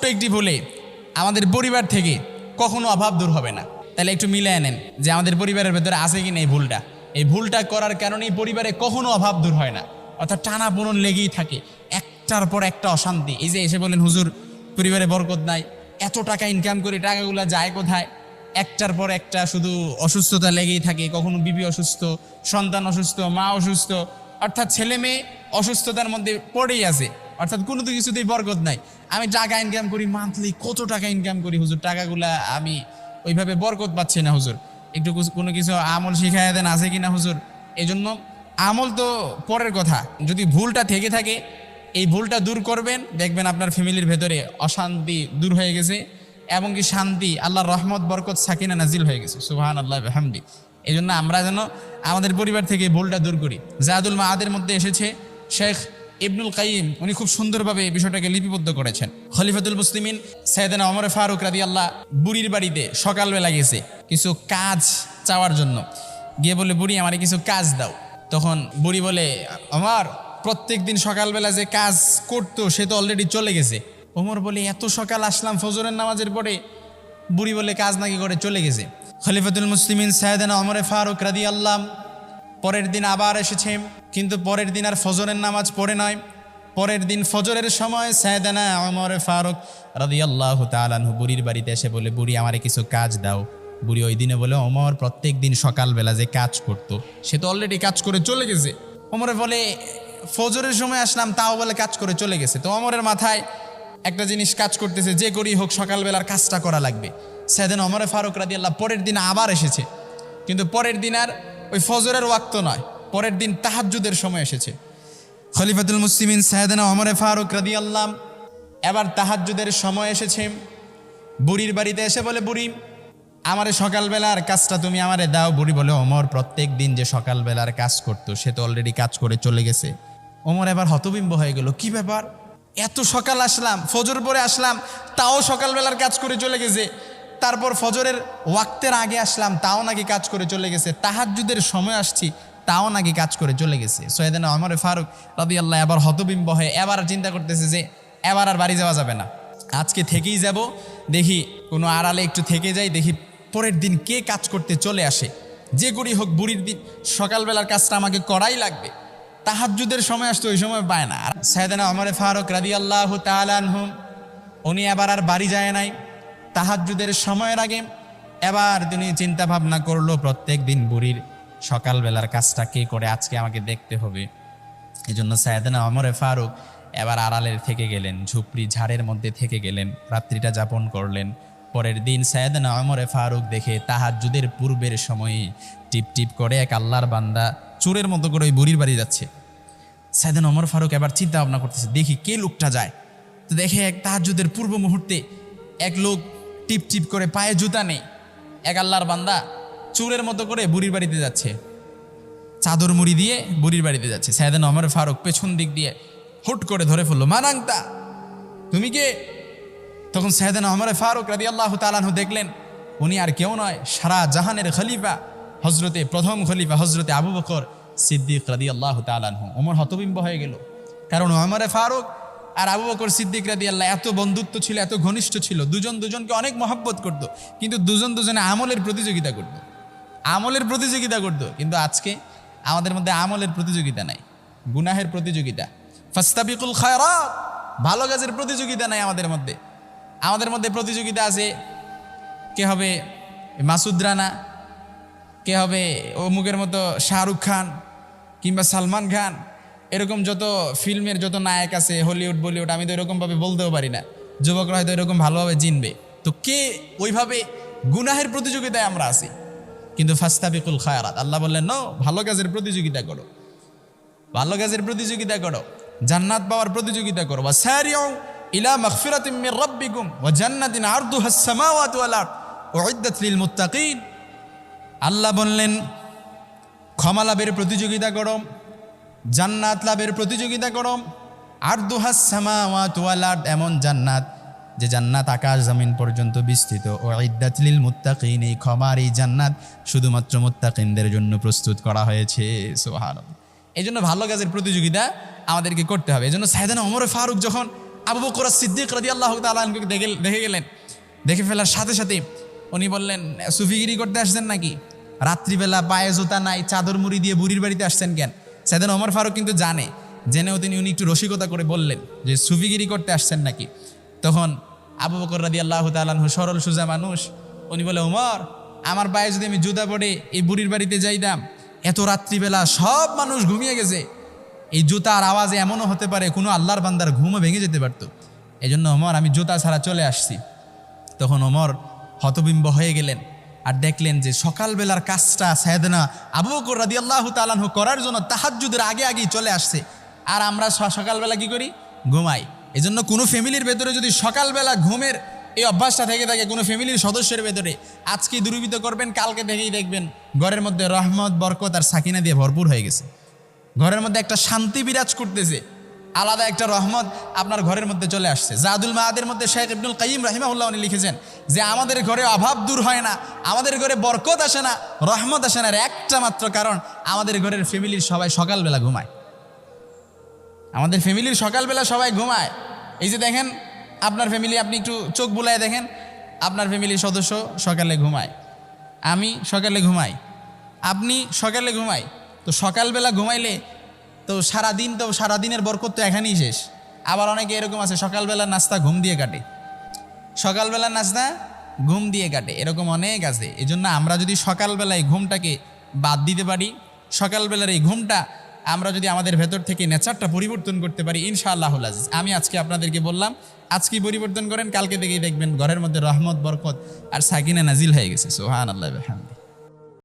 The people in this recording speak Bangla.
ছোট্ট একটি ভুলে আমাদের পরিবার থেকে কখনো অভাব দূর হবে না। তাহলে একটু মিলে নেন যে আমাদের পরিবারের ভেতরে আছে কি না এই ভুলটা। এই ভুলটা করার কারণেই পরিবারে কখনো অভাব দূর হয় না। অর্থাৎ টানা পূরণ লেগেই থাকে, একটার পর একটা অশান্তি। এই যে এসে বলেন হুজুর, পরিবারে বরকত নাই, এত টাকা ইনকাম করি টাকাগুলো যায় কোথায়? একটার পর একটা শুধু অসুস্থতা লেগেই থাকে, কখনো বিবি অসুস্থ, সন্তান অসুস্থ, মা অসুস্থ। অর্থাৎ ছেলে মেয়ে অসুস্থতার মধ্যে পড়েই আছে। অর্থাৎ কোনো তো কিছুতেই বরকত নাই। আমি টাকা ইনকাম করি মান্থলি কত টাকা ইনকাম করি হুজুর? টাকাগুলা আমি ওইভাবে বরকত পাচ্ছি না হুজুর। একটু কোনো কিছু আমল শিখাইয়া দেন আছে কিনা হুজুর? এই জন্য আমল তো পরের কথা। যদি ভুলটা থেকে থাকে, এই ভুলটা দূর করবেন, দেখবেন আপনার ফ্যামিলির ভেতরে অশান্তি দূর হয়ে গেছে, এবং কি শান্তি, আল্লাহর রহমত, বরকত, সাকিনা নাজিল হয়ে গেছে। সুবাহান আল্লাহ হামদি এই জন্য আমরা যেন আমাদের পরিবার থেকে ভুলটা দূর করি। জাহাদুল মাহাদের মধ্যে এসেছে শেখ ইবনুল কাইম উনি খুব সুন্দরভাবে এই বিষয়টাকে লিপিবদ্ধ করেছেন। খলিফাতুল মুসলিমিন সৈয়দানা অমর ফারুক রাদি আল্লাহ বুড়ির বাড়িতে সকালবেলা গেছে কিছু কাজ চাওয়ার জন্য। গিয়ে বলে বুড়ি, আমারে কিছু কাজ দাও। তখন বুড়ি বলে আমার প্রত্যেক দিন সকালবেলা যে কাজ করতো, সে তো অলরেডি চলে গেছে। ওমর বলে, এত সকাল আসলাম ফজরের নামাজের পরে। বুড়ি বলে, কাজ নাকি করে চলে গেছে। খলিফাতুল মুসলিমিন সায়দানা অমরে ফারুক রাদি আল্লাহ পরের দিন আবার এসেছে। কিন্তু পরের দিন আর ফজরের নামাজ পড়ে নয়। পরের দিন ফজরের সময় সায়দানা অমরে ফারুক রাদি আল্লাহ তালানহু বুড়ির বাড়িতে এসে বলে বুড়ি, আমারে কিছু কাজ দাও। বুড়ি ওই দিনে বলে অমর প্রত্যেক দিন সকালবেলা যে কাজ করতো, সে তো অলরেডি কাজ করে চলে গেছে। অমরে বলে, ফজরের সময় আসলাম, তাও বলে কাজ করে চলে গেছে। তো অমরের মাথায় একটা জিনিস কাজ করতেছে, যে করি হোক সকালবেলার কাজটা করা লাগবে। সেদিন অমরে ফারুক রাদি আল্লাহ পরের দিন আবার এসেছে। কিন্তু পরের দিন আর ওই ফজরের ওয়াক্ত নয়। পরের দিন তাহাজ্জুদের সময় এসেছে। খলিফাতুল মুসলিমিন সাহেদানা অমরে ফারুক রাদি আল্লাম এবার তাহাজ্জুদের সময় এসেছে। বুড়ির বাড়িতে এসে বলে, বুড়ি, আমারে সকালবেলার কাজটা তুমি আমারে দাও। বুড়ি বলে অমর প্রত্যেক দিন যে সকালবেলার কাজ করতো, সে তো অলরেডি কাজ করে চলে গেছে। ওমর এবার হতবিম্ব হয়ে গেল, কি ব্যাপার? এত সকাল আসলাম, ফজর পরে আসলাম, তাও সকালবেলার কাজ করে চলে গেছে। তারপর ফজরের ওয়াক্তের আগে আসলাম, তাও নাকি কাজ করে চলে গেছে। তাহাজ্জুদের সময় আসছি তাও নাকি কাজ করে চলে গেছে। সৈয়দানা অমরে ফারুক রাদি আল্লাহ এবার হতবিম্ব হয়ে এবার চিন্তা করতেছে যে এবার আর বাড়ি যাওয়া যাবে না। আজকে থেকেই যাব, দেখি কোনো আড়ালে একটু থেকে যাই, দেখি পরের দিন কে কাজ করতে চলে আসে। যে করি হোক বুড়ির দিন, সকালবেলার কাজটা আমাকে করাই লাগবে। তাহাজ্জুদের সময় আসতো ওই সময় পায় না। আর সাইদানা অমরে ফারুক রাদি আল্লাহ তালানহুম উনি এবার আর বাড়ি যায় নাই। তাহাজ্জুদের সময়ের আগে এবার তিনি চিন্তা ভাবনা করল প্রত্যেক দিন বুড়ির সকালবেলার কাজটা কে করে আজকে আমাকে দেখতে হবে। এই জন্য সায়দানা অমরে ফারুক এবার আড়ালের থেকে গেলেন, ঝুপড়ি ঝাড়ের মধ্যে থেকে গেলেন, রাত্রিটা যাপন করলেন। পরের দিন সায়দানা অমরে ফারুক দেখে তাহাজ্জুদের পূর্বের সময়ে টিপ টিপ করে এক আল্লাহর বান্দা চোরের মতো করে ওই বুড়ির বাড়ি যাচ্ছে। সায়দান অমর ফারুক এবার চিন্তা ভাবনা করতেছে, দেখি কে লোকটা যায়? তো দেখে এক তাহাজ্জুদের পূর্ব মুহূর্তে এক লোক টিপ টিপ করে পায়ে জুতা নেই এক আল্লাহর বান্দা চোরের মতো করে বুড়ির বাড়িতে যাচ্ছে। চাদর মুড়ি দিয়ে বুড়ির বাড়িতে যাচ্ছে। সায়দান অমর ফারুক পেছন দিক দিয়ে হুট করে ধরে ফেলল, মানাংতা, তুমি কে? তখন সায়দান অমর ফারুক রাদি আল্লাহ তালানহু দেখলেন, উনি আর কেউ নয়, সারা জাহানের খলিফা হজরতে প্রথম খলিফা হজরতে আবু বকর সিদ্দিক রাদি আল্লাহ তালানহু ওমর হতবিম্ব হয়ে গেল। কারণ অমরে ফারুক আর আবু বকর সিদ্দিক রাদি আল্লাহ এত বন্ধুত্ব ছিল, এত ঘনিষ্ঠ ছিল, দুজন দুজনকে অনেক মহব্বত করত, কিন্তু দুজন দুজনে আমলের প্রতিযোগিতা করতো। আমলের প্রতিযোগিতা করতো, কিন্তু আজকে আমাদের মধ্যে আমলের প্রতিযোগিতা নাই, গুনাহের প্রতিযোগিতা। ফাস্তাবিকুল খায়রাত, ভালো কাজের প্রতিযোগিতা নাই আমাদের মধ্যে। আমাদের মধ্যে প্রতিযোগিতা আছে, কে হবে মাসুদ রানা, কে হবে অমুকের মতো শাহরুখ খান কিংবা সালমান খান, এরকম যত ফিল্মের যত নায়ক আছে, হলিউড, বলিউড, আমি তো এরকমভাবে বলতেও পারি না। যুবকরা হয়তো এরকম ভালোভাবে চিনবে তো কে ওইভাবে গুনাহের প্রতিযোগিতায় আমরা আছি? কিন্তু ফাস্তা ফাস্তাবিকুল খায়ারাত। আল্লাহ বললেন ন ভালো কাজের প্রতিযোগিতা করো। ভালো কাজের প্রতিযোগিতা করো। জান্নাত পাওয়ার প্রতিযোগিতা করো। বা সারিউ ইলা মাগফিরাতিম মির রাব্বিকুম ওয়া জান্নাতিন আরদুহাস সামাওয়াতু ওয়াল আরদ। লিল মুত্তাকিন। আল্লাহ বললেন, ক্ষমা লাভের প্রতিযোগিতা করো। জান্নাত লাভের প্রতিযোগিতা করো। আরদুহাস সামাওয়াতু ওয়াল আরদ এমন জান্নাত যে জান্নাত আকাশ জমিন পর্যন্ত বিস্তৃত। ও ইদ্দাতলিল মুত্তাকিন, এই ক্ষমার এই জান্নাত শুধুমাত্র মুত্তাকিনদের জন্য প্রস্তুত করা হয়েছে। সুবহানাল্লাহ। এই জন্য ভালো কাজের প্রতিযোগিতা আমাদেরকে করতে হবে। এই জন্য সাইদানা অমর ফারুক যখন আবু বকর সিদ্দিক রাজি আল্লাহ তালকে দেখে দেখে গেলেন, দেখে ফেলার সাথে সাথে উনি বললেন সুফিগিরি করতে আসছেন নাকি? রাত্রিবেলা পায়ে জুতা নাই, চাদর মুড়ি দিয়ে বুড়ির বাড়িতে আসছেন কেন? সেদিন ওমর ফারুক কিন্তু জানে। জেনেও তিনি উনি একটু রসিকতা করে বললেন যে সুফিগিরি করতে আসছেন নাকি? তখন আবু বকর রাদি আল্লাহ তালাহ সরল, সুজা মানুষ। উনি বলে ওমর আমার পায়ে যদি আমি জুতা পড়ে এই বুড়ির বাড়িতে যাইতাম, এত রাত্রিবেলা সব মানুষ ঘুমিয়ে গেছে। এই জুতার আওয়াজে এমনও হতে পারে, কোনো আল্লাহর বান্দার ঘুমও ভেঙে যেতে পারতো। এই জন্য ওমর আমি জুতা ছাড়া চলে আসছি। তখন ওমর হতবিম্ব হয়ে গেলেন আর দেখলেন যে সকালবেলার কাজটা সায়দনা আবু বকর রাদি আল্লাহ তালাহ করার জন্য তাহাজুদের আগে আগেই চলে আসছে। আর আমরা সকালবেলা কি করি? ঘুমাই। এই জন্য কোনো ফ্যামিলির ভেতরে যদি সকালবেলা ঘুমের এই অভ্যাসটা থেকে থাকে, কোনো ফ্যামিলির সদস্যের ভেতরে, আজকে দুর্বৃত করবেন, কালকে থেকেই দেখবেন, ঘরের মধ্যে রহমত, বরকত আর সাকিনা দিয়ে ভরপুর হয়ে গেছে। ঘরের মধ্যে একটা শান্তি বিরাজ করতেছে, আলাদা একটা রহমত আপনার ঘরের মধ্যে চলে আসছে। জাদুল মাহাদের মধ্যে শেখ ইবনুল কাইম রাহিমাহুল্লাহ উনি লিখেছেন যে, আমাদের ঘরে অভাব দূর হয় না, আমাদের ঘরে বরকত আসে না, রহমত আসে না। একটা মাত্র কারণ, আমাদের ঘরের ফ্যামিলির সবাই সকালবেলা ঘুমায়। আমাদের ফ্যামিলির সকালবেলা সবাই ঘুমায়। এই যে দেখেন, আপনার ফ্যামিলি, আপনি একটু চোখ বুলায় দেখেন, আপনার ফ্যামিলির সদস্য সকালে ঘুমায়। আমি সকালে ঘুমাই। আপনি সকালে ঘুমাই। তো সকালবেলা ঘুমাইলে তো সারাদিন তো সারাদিনের বরকত তো এখানেই শেষ। আবার অনেকে এরকম আছে, সকালবেলা নাস্তা ঘুম দিয়ে কাটে। সকালবেলা নাস্তা ঘুম দিয়ে কাটে। এরকম অনেক আছে। এই জন্য আমরা যদি সকালবেলায় ঘুমটাকে বাদ দিতে পারি, সকালবেলার এই ঘুমটা আমরা যদি আমাদের ভেতর থেকে নেচারটা পরিবর্তন করতে পারি ইনশাআল্লাহ আজিজ। আমি আজকে আপনাদেরকে বললাম আজকে পরিবর্তন করেন? কালকে থেকেই দেখবেন ঘরের মধ্যে রহমত, বরকত আর সাকিনা নাজিল হয়ে গেছে। সোহান আল্লাহ